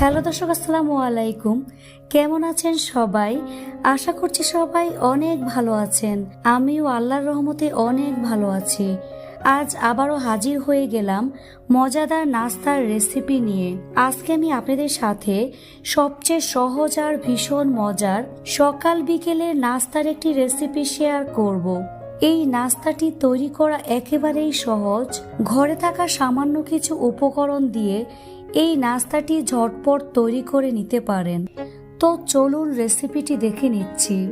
Hello দর্শক, আসসালামু আলাইকুম। কেমন আছেন সবাই? আশা করছি সবাই অনেক ভালো আছেন। আমিও আল্লাহর রহমতে অনেক ভালো আছি। আজ আবারও হাজির হয়ে গেলাম মজাদার নাস্তার রেসিপি নিয়ে। আজকে আমি আপনাদের সাথে সবচেয়ে সহজ আর ভীষণ মজার সকাল বিকেলের নাস্তার একটি রেসিপি শেয়ার করব। এই নাস্তাটি তৈরি করা একেবারেই সহজ। ঘরে থাকা সামান্য কিছু উপকরণ দিয়ে এই নাস্তাটি ঝটপট তৈরি করে নিতে পারেন। তো চলুন রেসিপিটি দেখে নিচ্ছি।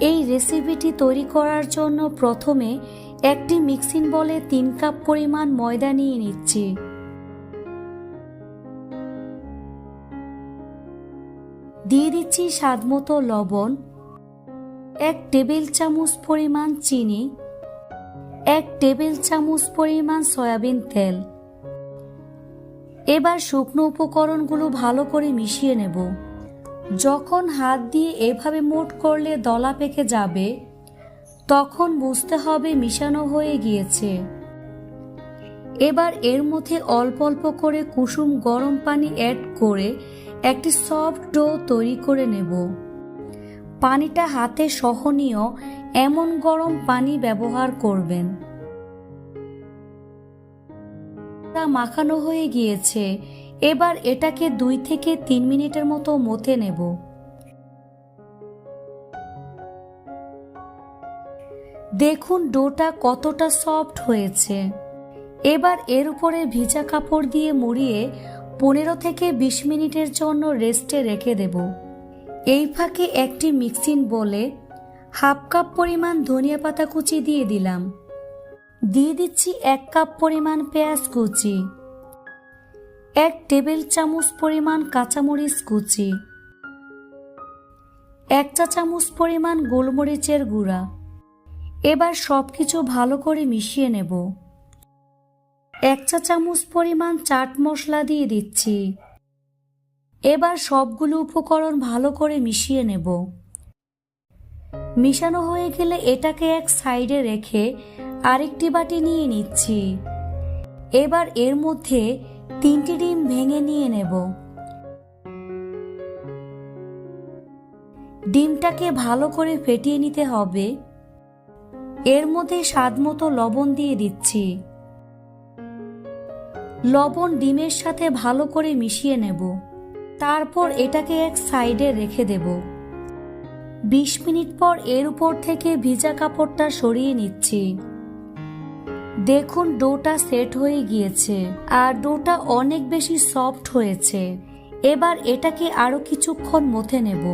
এই রেসিপিটি তৈরি করার জন্য প্রথমে একটি মিক্সিং বলে তিন কাপ পরিমাণ ময়দা নিয়ে নিচ্ছি। দিয়ে দিচ্ছি স্বাদমতো লবণ, এক টেবিল চামচ পরিমাণ চিনি, এক টেবিল চামচ পরিমাণ সয়াবিন তেল। এবার শুকনো উপকরণগুলো ভালো করে মিশিয়ে নেব। যখন হাত দিয়ে এভাবে মোট করলে দলা পেকে যাবে, তখন বুঝতে হবে মিশানো হয়ে গিয়েছে। এবার এর মধ্যে অল্প অল্প করে কুসুম গরম পানি অ্যাড করে একটি সফট ডো তৈরি করে নেব। পানিটা হাতে সহনীয় এমন গরম পানি ব্যবহার করবেন। তা মাখানো হয়ে গিয়েছে। এবার এটাকে দুই থেকে তিন মিনিটের মতো মথে নেব। দেখুন ডোটা কতটা সফট হয়েছে। এবার এর উপরে ভিজা কাপড় দিয়ে মুড়িয়ে পনেরো থেকে বিশ মিনিটের জন্য রেস্টে রেখে দেব। এই ফাঁকে একটি মিক্সিং বলে হাফ কাপ পরিমাণ ধনিয়া পাতা কুচি দিয়ে দিলাম। দিয়ে দিচ্ছি এক কাপ পরিমাণ পেঁয়াজ কুচি, এক টেবিল চামচ পরিমাণ কাঁচামরিচ কুচি, এক চা চামচ পরিমাণ গোলমরিচের গুঁড়া। এবার সব কিছু ভালো করে মিশিয়ে নেব। এক চা চামচ পরিমাণ চাট মশলা দিয়ে দিচ্ছি। এবার সবগুলো উপকরণ ভালো করে মিশিয়ে নেব। মিশানো হয়ে গেলে এটাকে এক সাইডে রেখে আরেকটি বাটি নিয়ে নিচ্ছি। এবার এর মধ্যে তিনটি ডিম ভেঙে নিয়ে নেব। ডিমটাকে ভালো করে ফেটিয়ে নিতে হবে। এর মধ্যে স্বাদমতো লবণ দিয়ে দিচ্ছি। লবণ ডিমের সাথে ভালো করে মিশিয়ে নেব। তারপর এটাকে এক সাইডে রেখে দেব। বিশ মিনিট পর এর উপর থেকে ভিজা কাপড়টা সরিয়ে নিচ্ছি। দেখুন ডোটা সেট হয়ে গিয়েছে আর ডোটা অনেক বেশি সফট হয়েছে। এবার এটাকে আরও কিছুক্ষণ মথে নেব।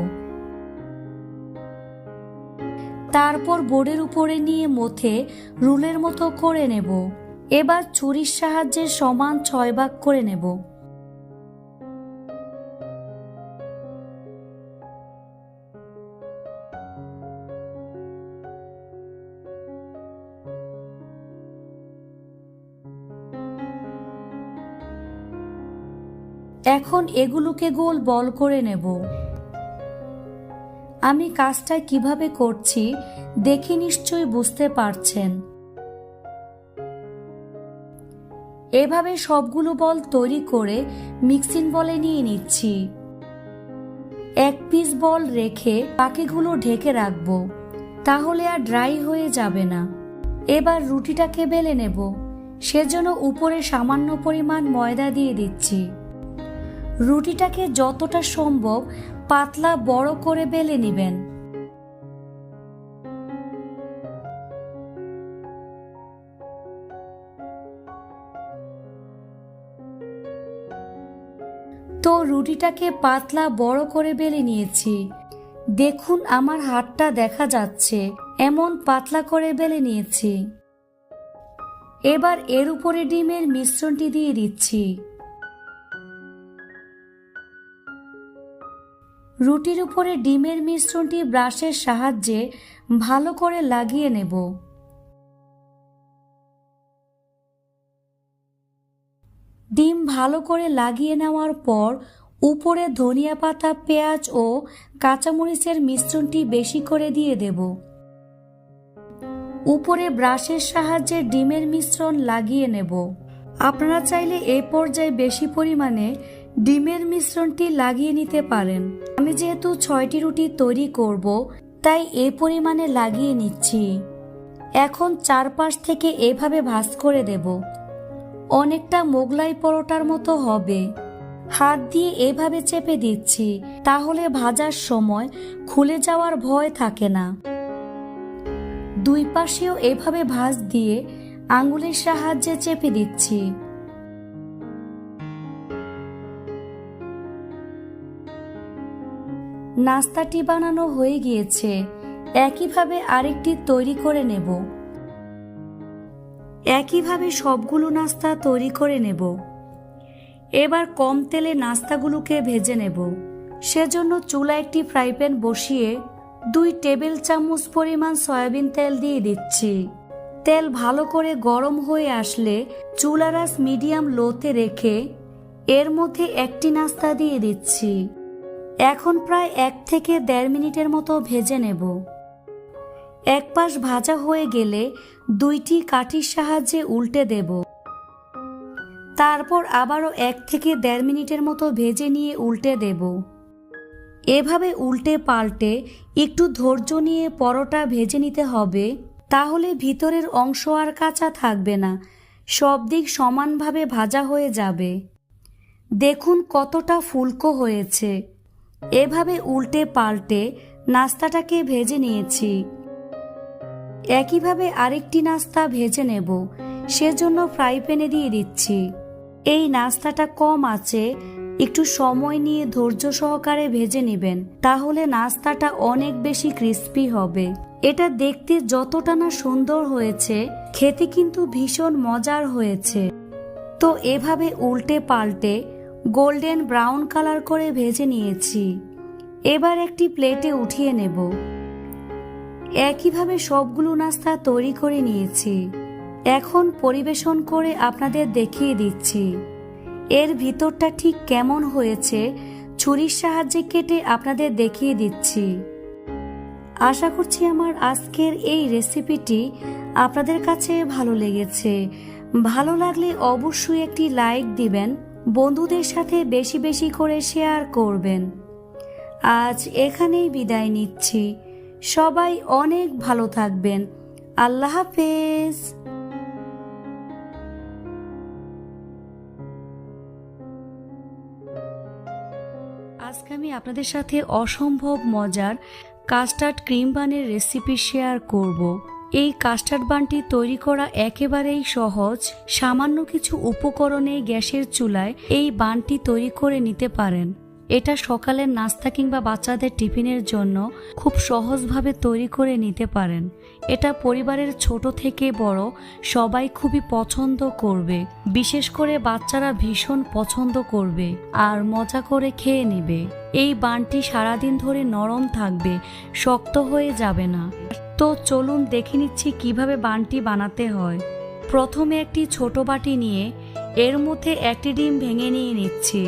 তারপর বোর্ডের উপরে নিয়ে মথে রুলের মতো করে নেব। এবার ছুরির সাহায্যে সমান ছয় ভাগ করে নেব। এখন এগুলোকে গোল বল করে নেব। আমি কাজটা কীভাবে করছি দেখে নিশ্চয় বুঝতে পারছেন। এভাবে সবগুলো বল তৈরি করে মিক্সিং বলে নিয়ে নিচ্ছি। এক পিস বল রেখে বাকিগুলো ঢেকে রাখব, তাহলে আর ড্রাই হয়ে যাবে না। এবার রুটিটাকে বেলে নেব, সেজন্য উপরে সামান্য পরিমাণ ময়দা দিয়ে দিচ্ছি। রুটিটাকে যতটা সম্ভব পাতলা বড় করে বেলে নেবেন। তো রুটিটাকে পাতলা বড় করে বেলে নিয়েছি। দেখুন আমার হাতটা দেখা যাচ্ছে, এমন পাতলা করে বেলে নিয়েছি। এবার এর উপরে ডিমের মিশ্রণটি দিয়ে দিচ্ছি। রুটির উপরে ডিমের মিশ্রণটি ব্রাশের সাহায্যে ভালো করে লাগিয়ে নেব। ডিম ভালো করে লাগিয়ে নেওয়ার পর উপরে ধনিয়া পাতা, পেঁয়াজ ও কাঁচামরিচের মিশ্রণটি বেশি করে দিয়ে দেব। উপরে ব্রাশের সাহায্যে ডিমের মিশ্রণ লাগিয়ে নেব। আপনারা চাইলে এই পর্যায়ে বেশি পরিমাণে ডিমের মিশ্রণটি লাগিয়ে নিতে পারেন। আমি যেহেতু ছয়টি রুটি তৈরি করব, তাই এ পরিমাণে লাগিয়ে নিচ্ছি। এখন চারপাশ থেকে এভাবে ভাঁজ করে দেব। অনেকটা মোগলাই পরোটার মতো হবে। হাত দিয়ে এভাবে চেপে দিচ্ছি, তাহলে ভাজার সময় খুলে যাওয়ার ভয় থাকে না। দুই পাশেও এভাবে ভাঁজ দিয়ে আঙুলের সাহায্যে চেপে দিচ্ছি। নাস্তাটি বানানো হয়ে গিয়েছে। একইভাবে আরেকটি তৈরি করে নেব। একইভাবে সবগুলো নাস্তা তৈরি করে নেব। এবার কম তেলে নাস্তাগুলোকে ভেজে নেব। সেজন্য চুলা একটি ফ্রাই প্যান বসিয়ে দুই টেবিল চামচ পরিমাণ সয়াবিন তেল দিয়ে দিচ্ছি। তেল ভালো করে গরম হয়ে আসলে চুলারাস মিডিয়াম লোতে রেখে এর মধ্যে একটি নাস্তা দিয়ে দিচ্ছি। এখন প্রায় এক থেকে দেড় মিনিটের মতো ভেজে নেব। এক পাশ ভাজা হয়ে গেলে দুইটি কাঠির সাহায্যে উল্টে দেব। তারপর আবারও এক থেকে দেড় মিনিটের মতো ভেজে নিয়ে উল্টে দেব। এভাবে উল্টে পাল্টে একটু ধৈর্য নিয়ে পরোটা ভেজে নিতে হবে, তাহলে ভিতরের অংশ আর কাঁচা থাকবে না, সব দিক সমানভাবে ভাজা হয়ে যাবে। দেখুন কতটা ফুলকো হয়েছে। এভাবে উল্টে পাল্টে নাস্তাটাকে ভেজে নিয়েছি। একইভাবে আরেকটি নাস্তা ভেজে নেব। সেজন্য ফ্রাই প্যানে দিয়ে দিচ্ছি। এই নাস্তাটা কম আছে, একটু সময় নিয়ে ধৈর্য সহকারে ভেজে নেবেন, তাহলে নাস্তাটা অনেক বেশি ক্রিস্পি হবে। এটা দেখতে যতটা না সুন্দর হয়েছে, খেতে কিন্তু ভীষণ মজার হয়েছে। তো এভাবে উল্টে পাল্টে গোল্ডেন ব্রাউন কালার করে ভেজে নিয়েছি। এবার একটি প্লেটে উঠিয়ে নেব। একইভাবে সবগুলো নাস্তা তৈরি করে নিয়েছি। এখন পরিবেশন করে আপনাদের দেখিয়ে দিচ্ছি। এর ভিতরটা ঠিক কেমন হয়েছে, ছুরির সাহায্যে কেটে আপনাদের দেখিয়ে দিচ্ছি। আশা করছি আমার আজকের এই রেসিপিটি আপনাদের কাছে ভালো লেগেছে। ভালো লাগলে অবশ্যই একটি লাইক দিবেন বন্ধুদের সাথে বেশি বেশি করে শেয়ার করবেন। আজ এখানেই বিদায় নিচ্ছি। সবাই অনেক ভালো থাকবেন। আল্লাহ হাফেজ। আজকে আমি আপনাদের সাথে অসম্ভব মজার কাস্টার্ড ক্রিম বানের রেসিপি শেয়ার করব। এই কাস্টার্ড বানটি তৈরি করা একেবারেই সহজ। সামান্য কিছু উপকরণে গ্যাসের চুলায় এই বানটি তৈরি করে নিতে পারেন। এটা সকালের নাস্তা কিংবা বাচ্চাদের টিফিনের জন্য খুব সহজভাবে তৈরি করে নিতে পারেন। এটা পরিবারের ছোট থেকে বড় সবাই খুবই পছন্দ করবে। বিশেষ করে বাচ্চারা ভীষণ পছন্দ করবে আর মজা করে খেয়ে নেবে। এই বানটি সারাদিন ধরে নরম থাকবে, শক্ত হয়ে যাবে না। তো চলুন দেখে নিচ্ছি কীভাবে বানটি বানাতে হয়। প্রথমে একটি ছোট বাটি নিয়ে এর মধ্যে একটি ডিম ভেঙে নিয়ে নিচ্ছি।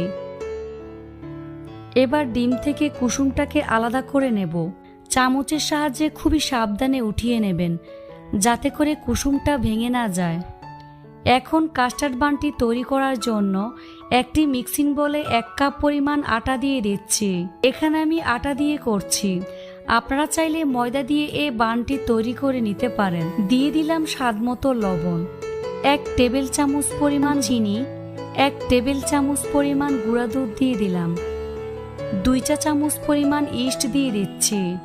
এবার ডিম থেকে কুসুমটাকে আলাদা করে নেব। চামচের সাহায্যে খুবই সাবধানে উঠিয়ে নেবেন, যাতে করে কুসুমটা ভেঙে না যায়। এখন কাস্টার্ড বানটি তৈরি করার জন্য একটি মিক্সিং বলে এক কাপ পরিমাণ আটা দিয়ে দিচ্ছি। এখানে আমি আটা দিয়ে করছি। আপনারা চাইলে ময়দা দিয়ে এ বানটি তৈরি করে নিতে পারেন। দিয়ে দিলাম স্বাদ মতো লবণ। এক টেবিল চামচ পরিমাণ চিনি, এক টেবিল চামচ পরিমাণ গুঁড়া দুধ দিয়ে দিলাম। দুই চা চামচ পরিমাণ ইস্ট দিয়ে দিচ্ছি।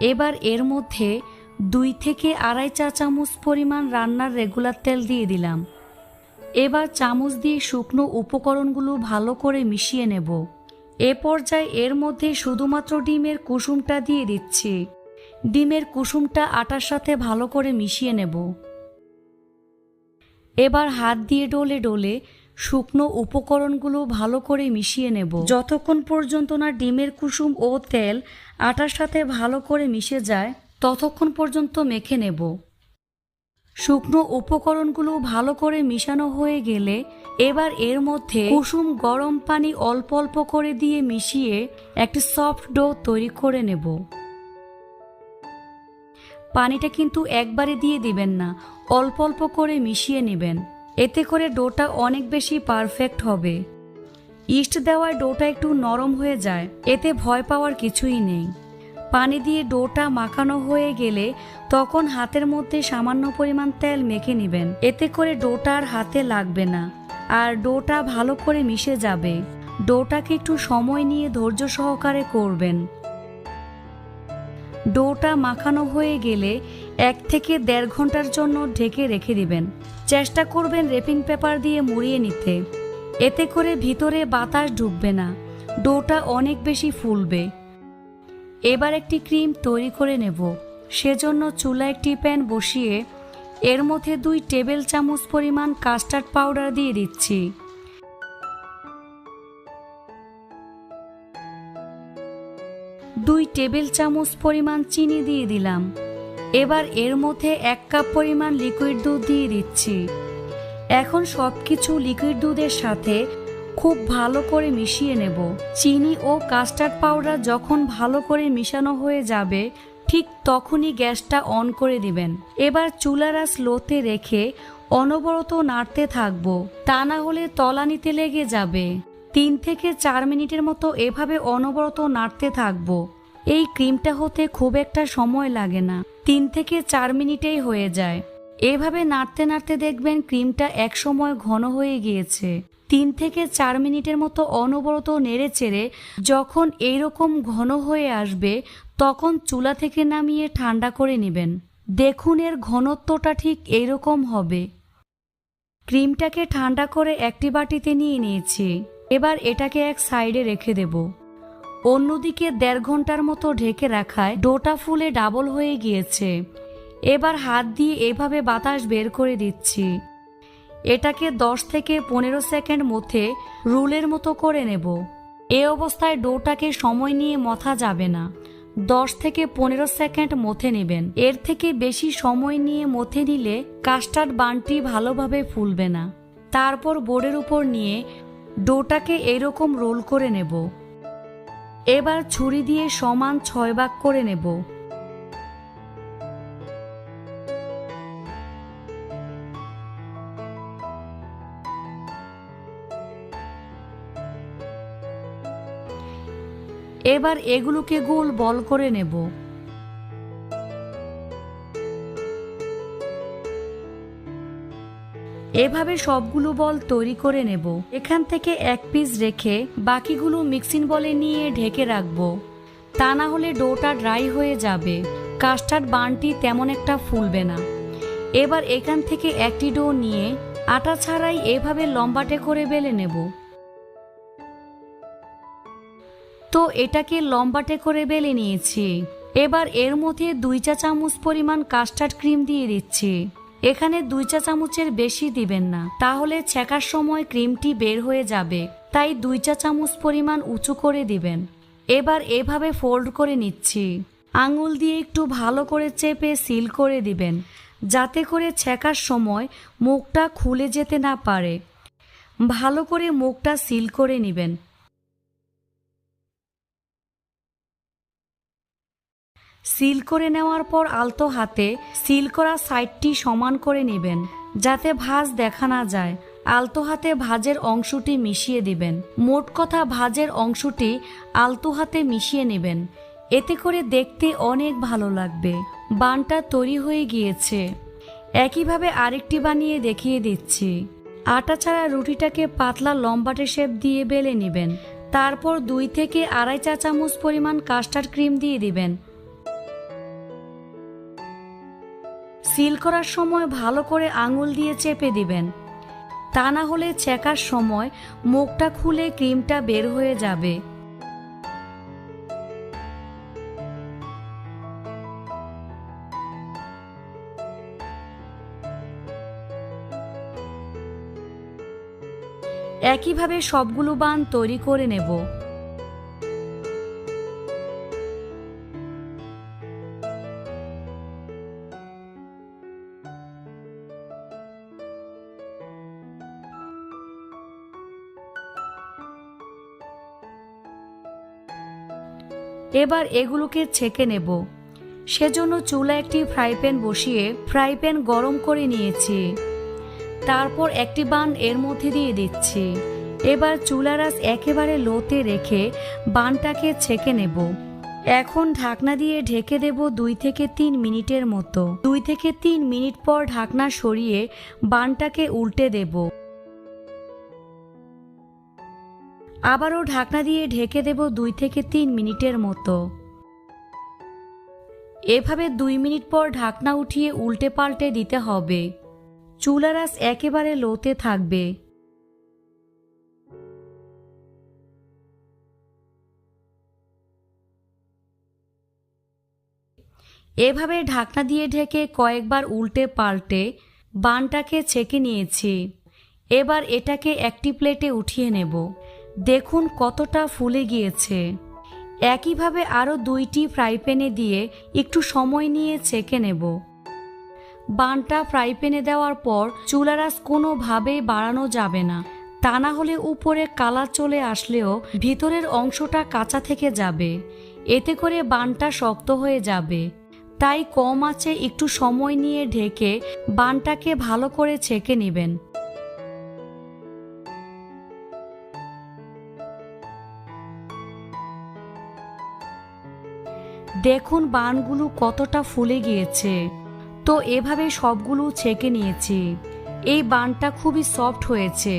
এবার এর মধ্যে দুই থেকে আড়াই চা চামচ পরিমাণ রান্নার রেগুলার তেল দিয়ে দিলাম। এবার চামচ দিয়ে শুকনো উপকরণগুলো ভালো করে মিশিয়ে নেব। এ পর্যায়ে এর মধ্যে শুধুমাত্র ডিমের কুসুমটা দিয়ে দিচ্ছি। ডিমের কুসুমটা আটার সাথে ভালো করে মিশিয়ে নেব। এবার হাত দিয়ে ডলে ডলে শুকনো উপকরণগুলো ভালো করে মিশিয়ে নেব। যতক্ষণ পর্যন্ত না ডিমের কুসুম ও তেল আটার সাথে ভালো করে মিশে যায়, ততক্ষণ পর্যন্ত মেখে নেব। শুকনো উপকরণগুলো ভালো করে মিশানো হয়ে গেলে এবার এর মধ্যে কুসুম গরম পানি অল্প অল্প করে দিয়ে মিশিয়ে একটি সফট ডো তৈরি করে নেব। পানিটা কিন্তু একবারে দিয়ে দিবেন না, অল্প অল্প করে মিশিয়ে নেবেন। এতে করে ডোটা অনেক বেশি পারফেক্ট হবে। ইস্ট দেওয়ায় ডোটা একটু নরম হয়ে যায়, এতে ভয় পাওয়ার কিছুই নেই। পানি দিয়ে ডোটা মাখানো হয়ে গেলে তখন হাতের মধ্যে সামান্য পরিমাণ তেল মেখে নেবেন। এতে করে ডোটা আর হাতে লাগবে না। আর ডোটা ভালো করে মিশে যাবে। ডোটাকে একটু সময় নিয়ে ধৈর্য সহকারে করবেন। ডোটা মাখানো হয়ে গেলে এক থেকে দেড় ঘণ্টার জন্য ঢেকে রেখে দিবেন। চেষ্টা করবেন রেপিং পেপার দিয়ে মুড়িয়ে নিতে। এতে করে ভিতরে বাতাস ঢুকবে না। ডোটা অনেক বেশি ফুলবে। এবার একটি ক্রিম তৈরি করে নেব। সেজন্য চুলা একটি প্যান বসিয়ে এর মধ্যে দুই টেবিল চামচ পরিমাণ কাস্টার্ড পাউডার দিয়ে দিচ্ছি। দুই টেবিল চামচ পরিমাণ চিনি দিয়ে দিলাম। এবার এর মধ্যে এক কাপ পরিমাণ লিকুইড দুধ দিয়ে দিচ্ছি। এখন সব কিছু লিকুইড দুধের সাথে খুব ভালো করে মিশিয়ে নেব। চিনি ও কাস্টার্ড পাউডার যখন ভালো করে মিশানো হয়ে যাবে, ঠিক তখনই গ্যাসটা অন করে দিবেন। এবার চুলারা স্লোতে রেখে অনবরত নাড়তে থাকব। তা না হলে তলানিতে লেগে যাবে। তিন থেকে চার মিনিটের মতো এভাবে অনবরত নাড়তে থাকব। এই ক্রিমটা হতে খুব একটা সময় লাগে না। তিন থেকে চার মিনিটেই হয়ে যায়। এভাবে নাড়তে নাড়তে দেখবেন ক্রিমটা এক সময় ঘন হয়ে গিয়েছে। তিন থেকে চার মিনিটের মতো অনবরত নেড়ে চেড়ে যখন এইরকম ঘন হয়ে আসবে, তখন চুলা থেকে নামিয়ে ঠান্ডা করে নেবেন। দেখুন এর ঘনত্বটা ঠিক এইরকম হবে। ক্রিমটাকে ঠান্ডা করে একটি বাটিতে নিয়ে নিয়েছি। এবার এটাকে এক সাইডে রেখে দেব। অন্যদিকে দেড় ঘণ্টার মতো ঢেকে রাখায় ডোটা ফুলে ডাবল হয়ে গিয়েছে। এবার হাত দিয়ে এভাবে বাতাস বের করে দিচ্ছি। এটাকে দশ থেকে পনেরো সেকেন্ড মধ্যে রুলের মতো করে নেব। এ অবস্থায় ডোটাকে সময় নিয়ে মথা যাবে না। দশ থেকে পনেরো সেকেন্ড মথে নেবেন। এর থেকে বেশি সময় নিয়ে মথে নিলে কাস্টার্ড বানটি ভালোভাবে ফুলবে না। তারপর বোর্ডের উপর নিয়ে ডোটাকে এরকম রোল করে নেব। এবার ছুরি দিয়ে সমান ছয় ভাগ করে নেব। এবার এগুলোকে গোল বল করে নেব। এভাবে সবগুলো বল তৈরি করে নেব। এখান থেকে এক পিস রেখে বাকিগুলো মিক্সিং বলে নিয়ে ঢেকে রাখব। তা না হলে ডোটা ড্রাই হয়ে যাবে। কাস্টার্ড বানটি তেমন একটা ফুলবে না। এবার এখান থেকে একটি ডো নিয়ে আটা ছাড়াই এভাবে লম্বাটে করে বেলে নেব। তো এটাকে লম্বাটে করে বেলে নিয়েছি। এবার এর মধ্যে দুই চা চামচ পরিমাণ কাস্টার্ড ক্রিম দিয়ে দিচ্ছি। এখানে দুই চা চামচের বেশি দিবেন না, তাহলে ছেঁকার সময় ক্রিমটি বের হয়ে যাবে। তাই দুই চা চামচ পরিমাণ উঁচু করে দিবেন। এবার এভাবে ফোল্ড করে নিচ্ছি। আঙুল দিয়ে একটু ভালো করে চেপে সিল করে দিবেন, যাতে করে ছেঁকার সময় মুখটা খুলে যেতে না পারে। ভালো করে মুখটা সিল করে নেবেন। সিল করে নেওয়ার পর আলতো হাতে সিল করা সাইডটি সমান করে নেবেন, যাতে ভাঁজ দেখা না যায়। আলতো হাতে ভাজের অংশটি মিশিয়ে দিবেন। মোট কথা ভাজের অংশটি আলতো হাতে মিশিয়ে নেবেন। এতে করে দেখতে অনেক ভালো লাগবে। বানটা তৈরি হয়ে গিয়েছে। একইভাবে আরেকটি বানিয়ে দেখিয়ে দিচ্ছি। আটা ছাড়া রুটিটাকে পাতলা লম্বাটে শেপ দিয়ে বেলে নেবেন। তারপর দুই থেকে আড়াই চা চামচ পরিমাণ কাস্টার্ড ক্রিম দিয়ে দিবেন। সিল করার সময় ভালো করে আঙুল দিয়ে চেপে দিবেন। তা না হলে ছেঁকার সময় মুখটা খুলে ক্রিমটা বের হয়ে যাবে। একইভাবে সবগুলো বান তৈরি করে নেব। এবার এগুলোকে ছেঁকে নেব। সেজন্য চুলা একটি ফ্রাই প্যান বসিয়ে ফ্রাই প্যান গরম করে নিয়েছি। তারপর একটি বান এর মধ্যে দিয়ে দিচ্ছি। এবার চুলারাস একেবারে লোতে রেখে বানটাকে ছেঁকে নেব। এখন ঢাকনা দিয়ে ঢেকে দেব দুই থেকে তিন মিনিটের মতো। দুই থেকে তিন মিনিট পর ঢাকনা সরিয়ে বানটাকে উল্টে দেব। আবারও ঢাকনা দিয়ে ঢেকে দেব দুই থেকে তিন মিনিটের মতো। এভাবে দুই মিনিট পর ঢাকনা উঠিয়ে উল্টে পাল্টে দিতে হবে। চুলারাস একেবারে লোতে থাকবে। এভাবে ঢাকনা দিয়ে ঢেকে কয়েকবার উল্টে পাল্টে বানটাকে ছেঁকে নিয়েছি। এবার এটাকে একটি প্লেটে উঠিয়ে নেব। দেখুন কতটা ফুলে গিয়েছে। একইভাবে আরও দুইটি ফ্রাই প্যানে দিয়ে একটু সময় নিয়ে ছেঁকে নেব। বানটা ফ্রাই প্যানে দেওয়ার পর চুলারাস কোনোভাবেই বাড়ানো যাবে না। তা না হলে উপরে কালার চলে আসলেও ভিতরের অংশটা কাঁচা থেকে যাবে। এতে করে বানটা শক্ত হয়ে যাবে। তাই কম আছে একটু সময় নিয়ে ঢেকে বানটাকে ভালো করে ছেঁকে নেবেন। দেখুন বানগুলো কতটা ফুলে গিয়েছে। তো এভাবে সবগুলো ছেঁকে নিয়েছি। এই বানটা খুবই সফট হয়েছে।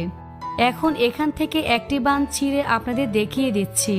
এখন এখান থেকে একটি বান ছিঁড়ে আপনাদের দেখিয়ে দিচ্ছি।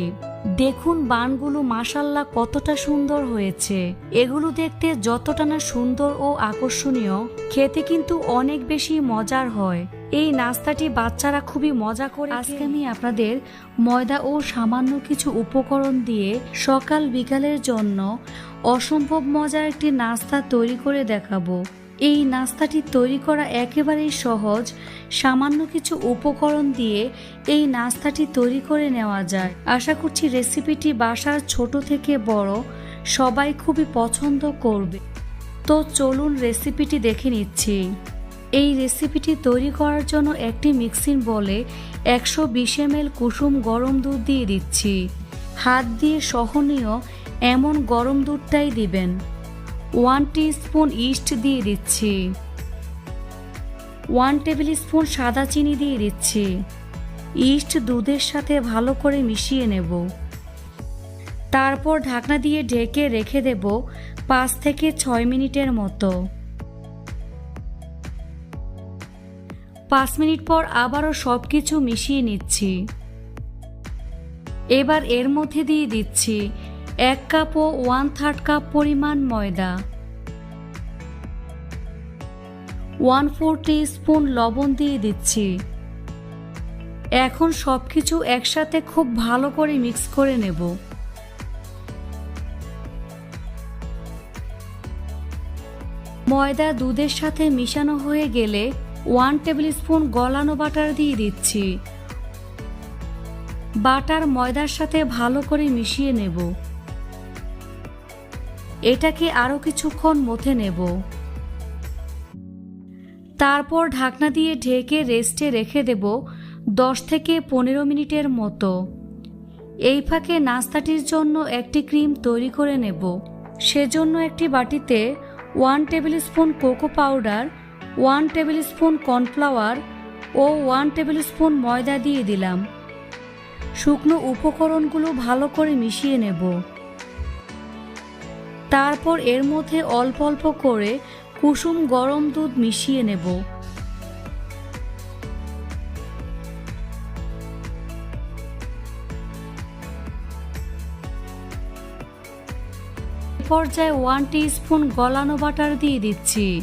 দেখুন বানগুলো মাসাল্লাহ কতটা সুন্দর হয়েছে। এগুলো দেখতে যতটা না সুন্দর ও আকর্ষণীয় খেতে কিন্তু অনেক বেশি মজার হয়। এই নাস্তাটি বাচ্চারা খুবই মজা করে আজকে আমি আপনাদের ময়দা ও সামান্য কিছু উপকরণ দিয়ে সকাল বিকালের জন্য অসম্ভব মজার একটি নাস্তা তৈরি করে দেখাবো। এই নাস্তাটি তৈরি করা একেবারেই সহজ। সামান্য কিছু উপকরণ দিয়ে এই নাস্তাটি তৈরি করে নেওয়া যায়। আশা করছি রেসিপিটি বাসার ছোট থেকে বড় সবাই খুবই পছন্দ করবে। তো চলুন রেসিপিটি দেখে নিচ্ছি। এই রেসিপিটি তৈরি করার জন্য একটি মিক্সিং বলে একশো বিশ এমএল কুসুম গরম দুধ দিয়ে দিচ্ছি। হাত দিয়ে সহনীয় এমন গরম দুধটাই দিবেন। ওয়ান স্পুন ইস্ট দিয়ে দিচ্ছি। ওয়ান টেবিল স্পুন সাদা চিনি দিয়ে দিচ্ছি। ইস্ট দুধের সাথে ভালো করে মিশিয়ে নেব। তারপর ঢাকনা দিয়ে ঢেকে রেখে দেব পাঁচ থেকে ছয় মিনিটের মতো। পাঁচ মিনিট পর আবারও সব কিছু মিশিয়ে নিচ্ছি। এবার এর মধ্যে দিয়ে দিচ্ছি এক কাপ ও ওয়ান থার্ড কাপ পরিমাণ ময়দা ওয়ান ফোর স্পুন লবণ দিয়ে দিচ্ছি। এখন সব কিছু একসাথে খুব ভালো করে মিক্স করে নেব। ময়দা দুধের সাথে মিশানো হয়ে গেলে ওয়ান টেবিল স্পুন গলানো বাটার দিয়ে দিচ্ছি। বাটার ময়দার সাথে ভালো করে মিশিয়ে নেব। এটাকে আরও কিছুক্ষণ মথে নেব। তারপর ঢাকনা দিয়ে ঢেকে রেস্টে রেখে দেব দশ থেকে পনেরো মিনিটের মতো। এই ফাঁকে নাস্তাটির জন্য একটি ক্রিম তৈরি করে নেব। সেজন্য একটি বাটিতে one tablespoon cocoa powder one tablespoon cornflour ও ওয়ান টেবিল স্পুন ময়দা দিয়ে দিলাম। শুকনো উপকরণগুলো ভালো করে মিশিয়ে নেব। তারপর এর মধ্যে অল্প অল্প করে কুসুম গরম দুধ মিশিয়ে নেব। পর্যায়ে ওয়ান স্পুন গলানো বাটার দিয়ে দিচ্ছি।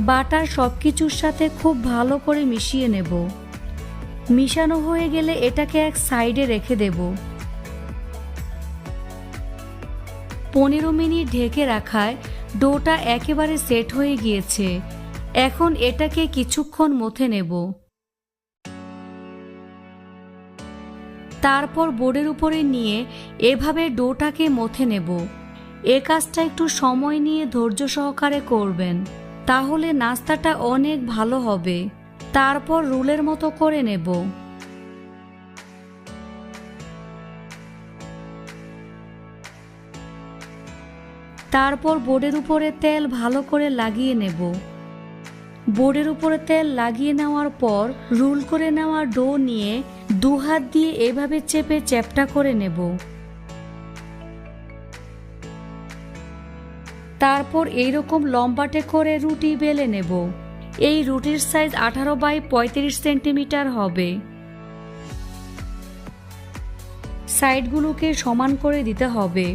বাটার সব কিছুর সাথে খুব ভালো করে মিশিয়ে নেব। মিশানো হয়ে গেলে এটাকে এক সাইডে রেখে দেব। পনেরো মিনিট ঢেকে রাখায় ডোটা একেবারে সেট হয়ে গিয়েছে। এখন এটাকে কিছুক্ষণ মথে নেব। তারপর বোর্ডের উপরে নিয়ে এভাবে ডোটাকে মথে নেব। এ কাজটা একটু সময় নিয়ে ধৈর্য সহকারে করবেন, তাহলে নাস্তাটা অনেক ভালো হবে। তারপর রুলের মতো করে নেব। তারপর বোর্ডের উপরে তেল ভালো করে লাগিয়ে নেব। বোর্ডের উপরে তেল লাগিয়ে নেওয়ার পর রুল করে নেওয়া ডো নিয়ে দু হাত দিয়ে এভাবে চেপে চ্যাপটা করে নেব। তারপর এইরকম লম্বাটে করে রুটি বেলে নেব। এই রুটির সাইজ আঠারো বাই পঁয়ত্রিশ সেন্টিমিটার হবে। সাইডগুলোকে সমান করে দিতে হবে।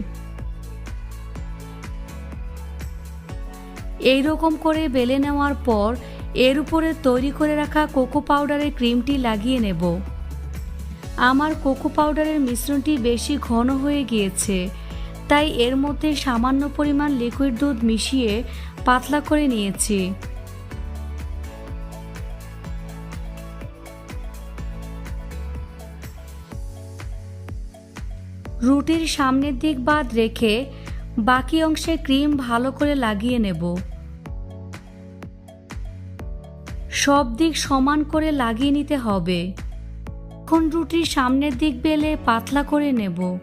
এই রকম করে বেলে নেওয়ার পর এর উপরে তৈরি করে রাখা কোকো পাউডারের ক্রিমটি লাগিয়ে নেব। আমার কোকো পাউডারের মিশ্রণটি বেশি ঘন হয়ে গিয়েছে, তাই এর মধ্যে সামান্য পরিমাণ লিকুইড দুধ মিশিয়ে পাতলা করে নিয়েছি। রুটির সামনের দিক বাদ রেখে বাকি অংশে ক্রিম ভালো করে লাগিয়ে নেব। সব দিক সমান করে লাগিয়ে নিতে হবে। এখন রুটির সামনের দিক বেলে পাতলা করে নেব।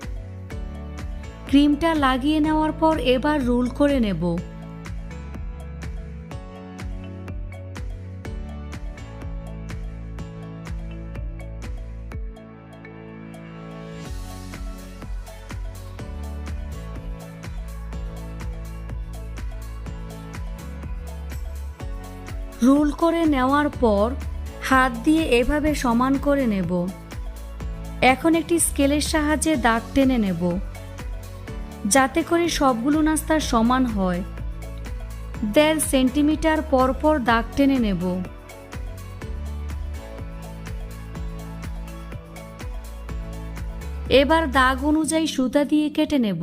ক্রিমটা লাগিয়ে নেওয়ার পর এবার রোল করে নেব। রোল করে নেওয়ার পর হাত দিয়ে এভাবে সমান করে নেব। এখন একটি স্কেলের সাহায্যে দাগ টেনে নেব। যাতে করে সবগুলো নাস্তা সমান হয়। দেড় সেন্টিমিটার পরপর দাগ টেনে নেব। এবার দাগ অনুযায়ী সুতা দিয়ে কেটে নেব।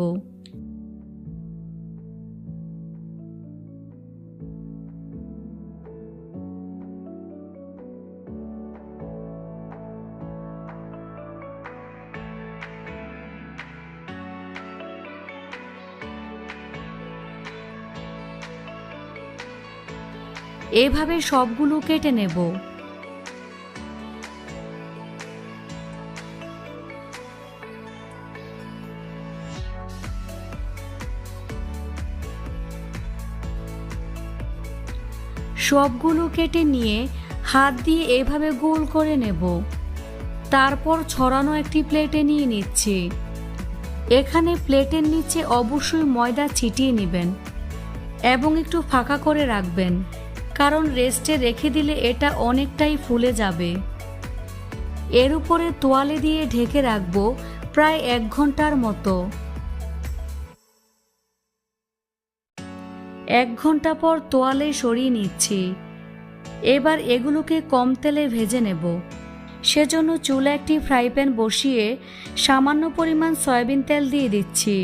এভাবে সবগুলো কেটে নেব। সবগুলো কেটে নিয়ে হাত দিয়ে এভাবে গোল করে নেব। তারপর ছড়ানো একটি প্লেটে নিয়ে নিচ্ছি। এখানে প্লেটের নিচে অবশ্যই ময়দা ছিটিয়ে নেবেন এবং একটু ফাঁকা করে রাখবেন। কারণ রেস্টে রেখে দিলে এটা অনেকটাই ফুলে যাবে। এর উপরে তোয়ালে দিয়ে ঢেকে রাখব প্রায় এক ঘণ্টার মতো। এক ঘণ্টা পর তোয়ালে সরিয়ে নিচ্ছি। এবার এগুলোকে কম তেলে ভেজে নেব। সেজন্য চুলা একটি ফ্রাই প্যান বসিয়ে সামান্য পরিমাণ সয়াবিন তেল দিয়ে দিচ্ছি।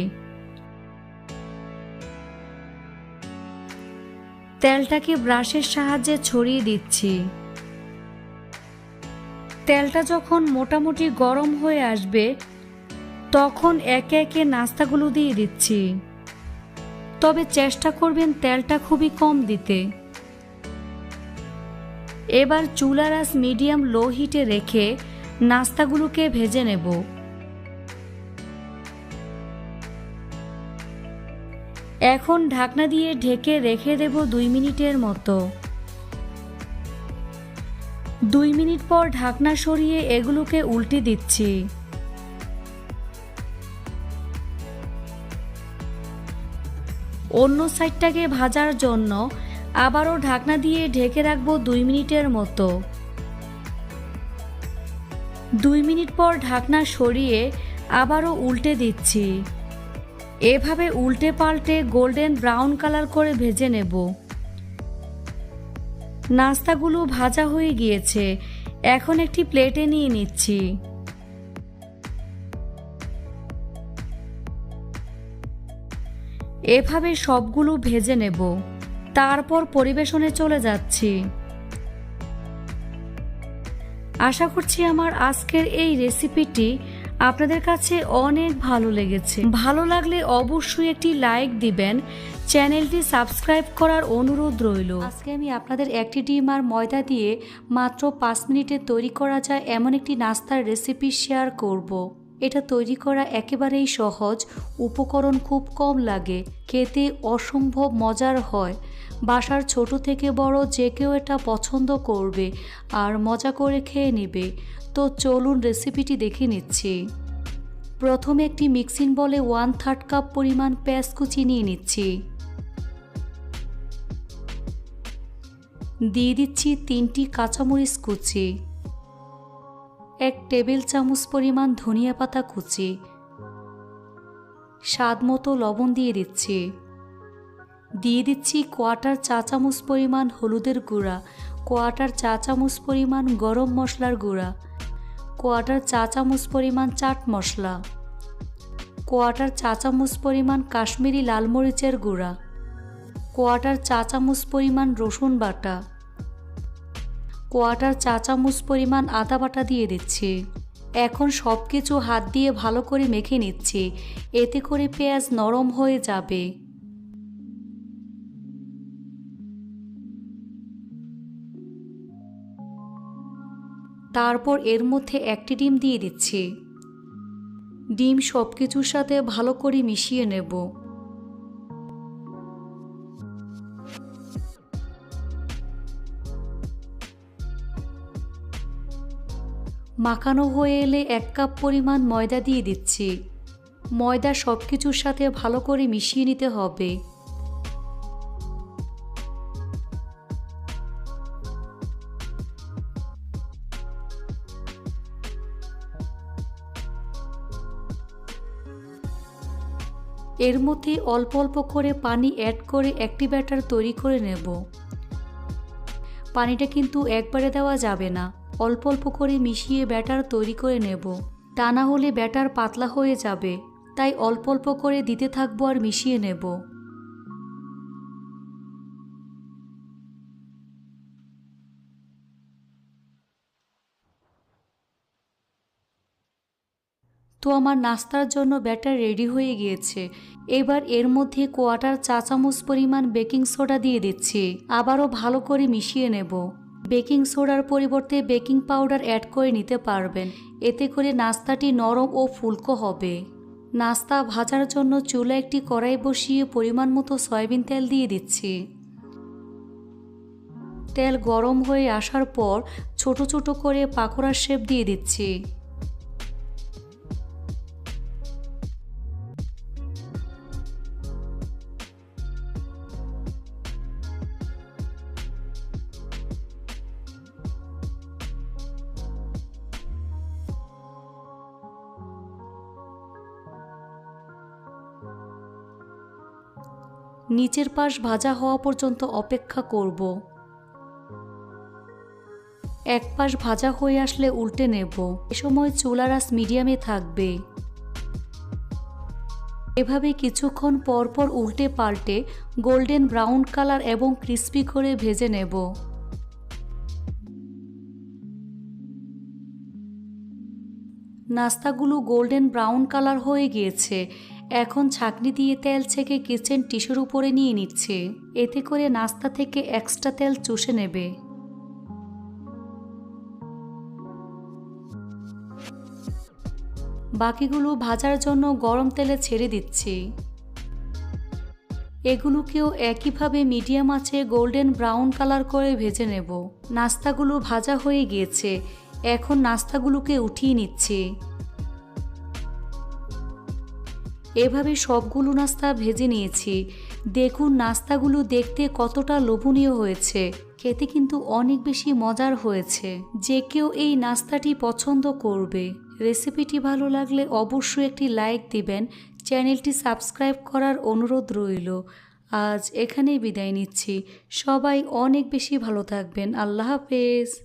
তেলটাকে ব্রাশের সাহায্যে ছড়িয়ে দিচ্ছি। তেলটা যখন মোটামুটি গরম হয়ে আসবে, তখন একে একে নাস্তাগুলো দিয়ে দিচ্ছি। তবে চেষ্টা করবেন তেলটা খুবই কম দিতে। এবার চুলার আঁচ মিডিয়াম লো হিটে রেখে নাস্তাগুলোকে ভেজে নেব। এখন ঢাকনা দিয়ে ঢেকে রেখে দেব দুই মিনিটের মতো। দুই মিনিট পর ঢাকনা সরিয়ে এগুলোকে উল্টে দিচ্ছি। অন্য সাইডটাকে ভাজার জন্য আবারও ঢাকনা দিয়ে ঢেকে রাখব দুই মিনিটের মতো। দুই মিনিট পর ঢাকনা সরিয়ে আবারও উল্টে দিচ্ছি। এভাবে উল্টে পাল্টে গোল্ডেন ব্রাউন কালার করে ভেজে নেব। নাস্তাগুলো ভাজা হয়ে গিয়েছে। এখন একটি প্লেটে নিয়ে নিচ্ছি। এভাবে সবগুলো ভেজে নেব। তারপর পরিবেশনে চলে যাচ্ছি। আশা করছি আমার আজকের এই রেসিপিটি আপনাদের কাছে অনেক ভালো লেগেছে। ভালো লাগলে অবশ্যই একটি লাইক দিবেন। চ্যানেলটি সাবস্ক্রাইব করার অনুরোধ রইল। আজকে আমি আপনাদের একটি ডিম আর ময়দা দিয়ে মাত্র পাঁচ মিনিটে তৈরি করা যায় এমন একটি নাস্তার রেসিপি শেয়ার করব। এটা তৈরি করা একেবারেই সহজ, উপকরণ খুব কম লাগে, খেতে অসম্ভব মজার হয়। বাসার ছোট থেকে বড় যে কেউ এটা পছন্দ করবে আর মজা করে খেয়ে নেবে। তো চলুন রেসিপিটি দেখে নিচ্ছি। প্রথমে একটি মিক্সিং বলে ওয়ান থার্ড কাপ পরিমাণ পেঁয়াজ কুচি নিয়ে নিচ্ছি। দিয়ে দিচ্ছি তিনটি কাঁচামরিচ কুচি। এক টেবিল চামচ পরিমাণ ধনিয়া পাতা কুচি। স্বাদ মতো লবণ দিয়ে দিচ্ছি। দিয়ে দিচ্ছি কোয়াটার চা চামচ পরিমাণ হলুদের গুঁড়া কোয়াটার চা চামচ পরিমাণ গরম মশলার গুঁড়া। কোয়াটার চা চামচ পরিমাণ চাট মশলা কোয়াটার চা চামচ পরিমাণ কাশ্মীরি লাল মরিচের গুঁড়া কোয়াটার চা চামচ পরিমাণ রসুন বাটা কোয়াটার চা চামচ পরিমাণ আদা বাটা দিয়ে দিচ্ছি। এখন সব কিছু হাত দিয়ে ভালো করে মেখে নিচ্ছি, এতে করে পেঁয়াজ নরম হয়ে যাবে। তারপর এর মধ্যে একটি ডিম দিয়ে দিচ্ছি। ডিম সব কিছুর সাথে ভালো করে মিশিয়ে নেব। মাখানো হয়ে এলে এক কাপ পরিমাণ ময়দা দিয়ে দিচ্ছি। ময়দা সব কিছুর সাথে ভালো করে মিশিয়ে নিতে হবে। এর মধ্যে অল্প অল্প করে পানি অ্যাড করে একটি ব্যাটার তৈরি করে নেব। পানিটা কিন্তু একবারে দেওয়া যাবে না। অল্প অল্প করে মিশিয়ে ব্যাটার তৈরি করে নেব। তা না হলে ব্যাটার পাতলা হয়ে যাবে, তাই অল্প অল্প করে দিতে থাকব আর মিশিয়ে নেব। তো আমার নাস্তার জন্য ব্যাটার রেডি হয়ে গিয়েছে। এবার এর মধ্যে কোয়াটার চা চামচ পরিমাণ বেকিং সোডা দিয়ে দিচ্ছি। আবারও ভালো করে মিশিয়ে নেব। বেকিং সোডার পরিবর্তে বেকিং পাউডার অ্যাড করে নিতে পারবেন। এতে করে নাস্তাটি নরম ও ফুলকো হবে। নাস্তা ভাজার জন্য চুলা একটি কড়াই বসিয়ে পরিমাণ মতো সয়াবিন তেল দিয়ে দিচ্ছি। তেল গরম হয়ে আসার পর ছোট ছোট করে পাকোড়ার শেপ দিয়ে দিচ্ছি। নিচের পাশ ভাজা হওয়া পর্যন্ত অপেক্ষা করব। এক পাশ ভাজা হয়ে আসলে উল্টে নেব। এ সময় চুলার আস মিডিয়ামে থাকবে। এভাবে কিছুক্ষণ পরপর উল্টে পাল্টে গোল্ডেন ব্রাউন কালার এবং ক্রিস্পি করে ভেজে নেব। নাস্তাগুলো গোল্ডেন ব্রাউন কালার হয়ে গিয়েছে। এখন ছাকনি দিয়ে তেল ছেঁকে কিচেন টিস্যুর উপরে নিয়ে নিচ্ছে। এতে করে নাস্তা থেকে এক্সট্রা তেল চুষে নেবে। বাকিগুলো ভাজার জন্য গরম তেলে ছেড়ে দিচ্ছি। এগুলোকেও একইভাবে মিডিয়াম আছে গোল্ডেন ব্রাউন কালার করে ভেজে নেব। নাস্তাগুলো ভাজা হয়ে গিয়েছে। এখন নাস্তাগুলোকে উঠিয়ে নিচ্ছি। এভাবে সবগুলো নাস্তা ভেজে নিয়েছি। দেখুন, নাস্তাগুলো দেখতে কতটা লোভনীয় হয়েছে। খেতে কিন্তু অনেক বেশি মজার হয়েছে। যে কেউ এই নাস্তাটি পছন্দ করবে। রেসিপিটি ভালো লাগলে অবশ্যই একটি লাইক দিবেন। চ্যানেলটি সাবস্ক্রাইব করার অনুরোধ রইল। আজ এখানেই বিদায় নিচ্ছি। সবাই অনেক বেশি ভালো থাকবেন। আল্লাহ হাফেজ।